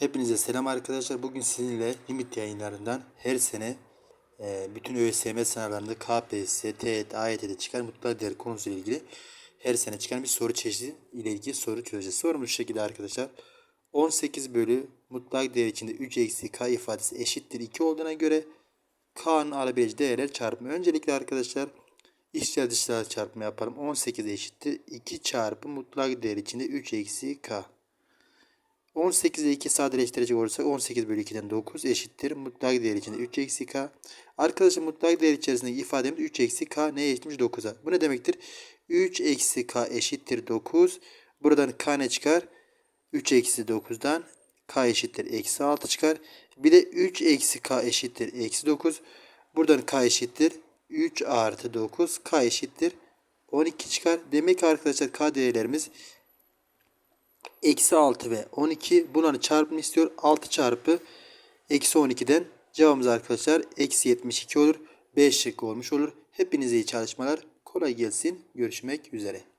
Hepinize selam arkadaşlar. Bugün sizinle limit yayınlarından her sene e, bütün ÖSYM sınavlarında KPSS, TET, AYT'de çıkan mutlak değer konusuyla ilgili her sene çıkan bir soru çeşidi ile ilgili soru çözeceğiz. Sorumuz şu şekilde arkadaşlar. 18 bölü mutlak değer içinde 3 eksi k ifadesi eşittir 2 olduğuna göre k'nın alabileceği değerler çarpımı. Öncelikle arkadaşlar içler dışlar çarpımı yapalım. 18 eşittir 2 çarpı mutlak değer içinde 3 eksi k. 18 ile 2 sadeleştirecek olursak 18 bölü 2'den 9 eşittir. Mutlak değer içinde 3 eksi k. Arkadaşlar mutlak değer içerisindeki ifademiz 3 eksi k neye eşitmiş 9'a. Bu ne demektir? 3 eksi k eşittir 9. Buradan k ne çıkar? 3 eksi 9'dan k eşittir eksi 6 çıkar. Bir de 3 eksi k eşittir eksi 9. Buradan k eşittir 3 artı 9 k eşittir 12 çıkar. Demek ki arkadaşlar k değerlerimiz eksi 6 ve 12 bunların çarpımını istiyor. 6 çarpı eksi 12'den cevabımız arkadaşlar eksi 72 olur. 5 şıkkı olmuş olur. Hepinize iyi çalışmalar. Kolay gelsin. Görüşmek üzere.